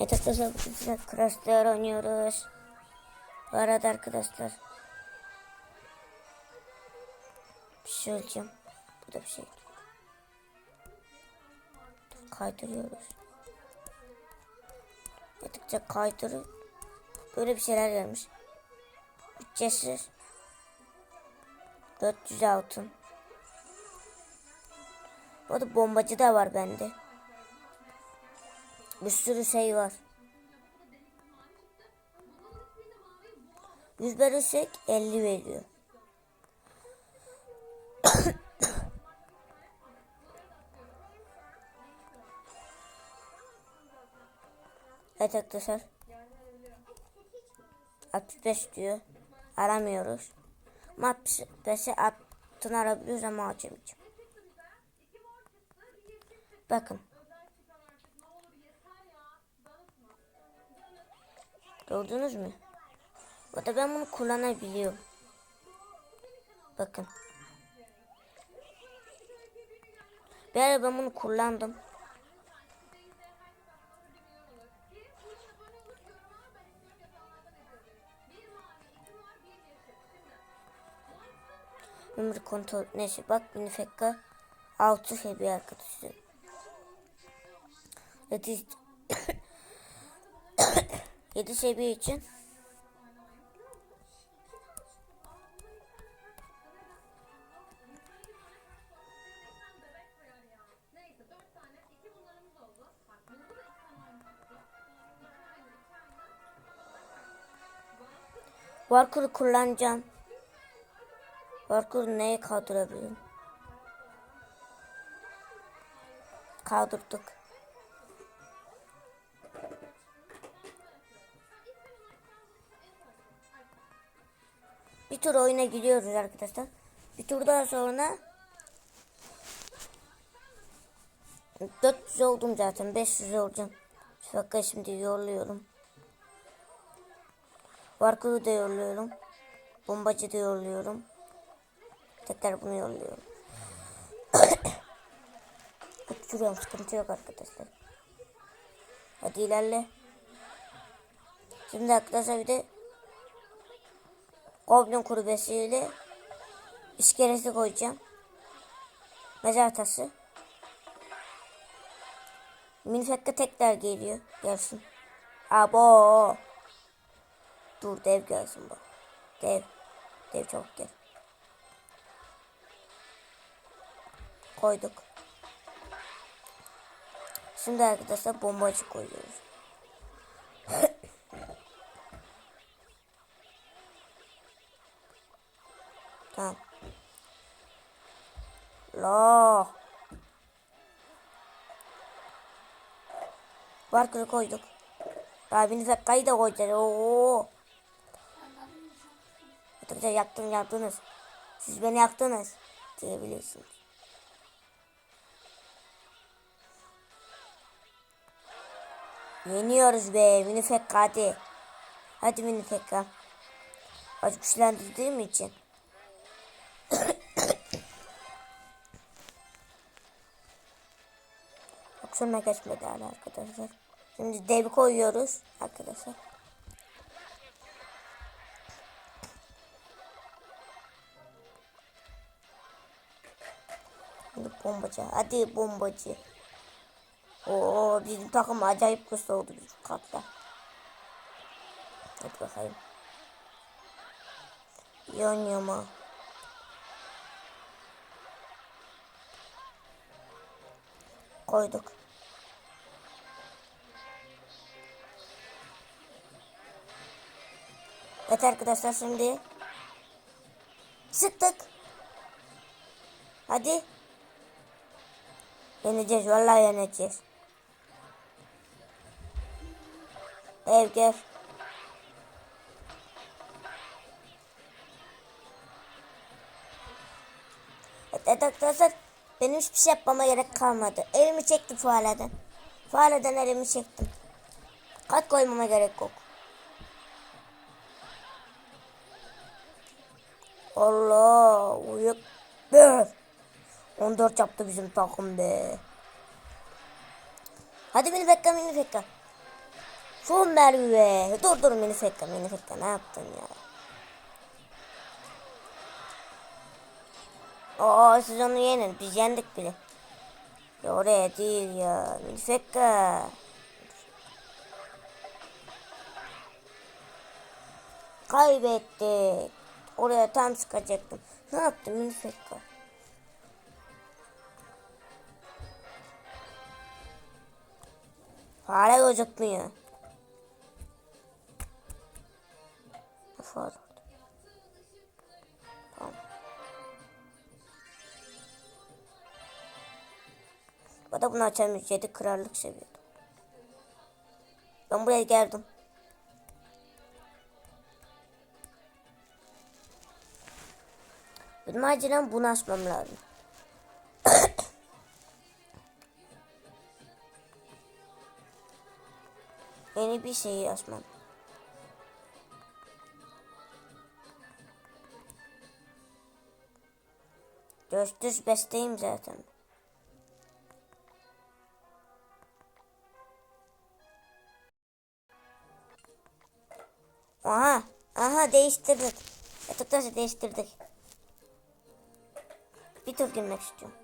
Evet arkadaşlar Crafter oynuyoruz. Bu arada arkadaşlar. Bir şey öleceğim. Bu da bir şey. Kaydırıyoruz. Yatıkça kaydırıyor. Böyle bir şeyler gelmiş. Bütçesiz. 400 altın. Bu arada bombacı da var bende. Bir sürü şey var. 100 verirsek 50 veriyor. evet arkadaşlar. 65 diyor. Aramıyoruz. Ama 65'e attın arabiliyoruz ama açamayacağım. Bakın. Gördünüz mü? Bu da ben bunu kullanabiliyorum. Bakın. Bir ara ben bunu kullandım. Ömür kontrol neyse bak beni fekka 6 seviye arkadaşlar. Yedi, 7 seviye için Parkur'u kullanacağım. Parkur'u neye kaldırabilirim? Kaldırdık. Bir tur oyuna gidiyoruz arkadaşlar. Bir turdan sonra 400 oldum zaten. 500 olacağım. Şu dakika şimdi yolluyorum. Parkur'u da yolluyorum. Bombacı da yolluyorum. Tekrar bunu yolluyorum. Uçuruyorum sıkıntı yok arkadaşlar. Hadi ilerle. Şimdi arkadaşlar bir de Goblin kulübesiyle iskeleti koyacağım. Mezar taşı. Minfekka tekrar geliyor. Gelsin. Abo. Dur dev gelsin bak. Dev. Dev çabuk gel. Koyduk. Şimdi arkadaşlar bombacı koyuyoruz. Tamam. La. Barkırı koyduk. Abiniz Hakkı'yı da koyacağız. Oo. Arkadaşlar yaktın yaktınız. Siz beni yaktınız. Diyebilirsiniz. Yeniyoruz be mini fekka hadi. Hadi mini fekka. Az güçlendirdiğim için. Şuna geçmedi hala arkadaşlar. Şimdi dev koyuyoruz arkadaşlar. Şimdi bombacı. Hadi bombacı. Oo bizim takım acayip güçlü oldu bizim katta. Hadi bakayım. Oynuyor mu? Koyduk. Evet arkadaşlar şimdi sıktık. Hadi. Yeneceğiz vallahi yeneceğiz. Ev gel. Evet, arkadaşlar benim hiçbir şey yapmama gerek kalmadı. Elimi çektim fareden. Fareden elimi çektim. Kat koymama gerek yok. Allah uyuk be. 14 yaptı bizim takım be. Hadi beni bekle beni bekle. Son Merve. Dur dur mini fekka mini fekka ne yaptın ya? Oo siz onu yenin. Biz yendik bile. Ya oraya değil ya. Mini fekka. Kaybettik. Oraya tam sıkacaktım. Ne yaptım mini fekka? Fare gözükmüyor. Fare orada. Tamam. Bu da bunu açamıyoruz. 7 krallık seviyede. Ben buraya geldim. Benim acilen bunu açmam lazım. Yeni bir şeyi açmam. Göz besteyim zaten. Aha, aha değiştirdik. Yatakları değiştirdik. Bir tur girmek istiyorum.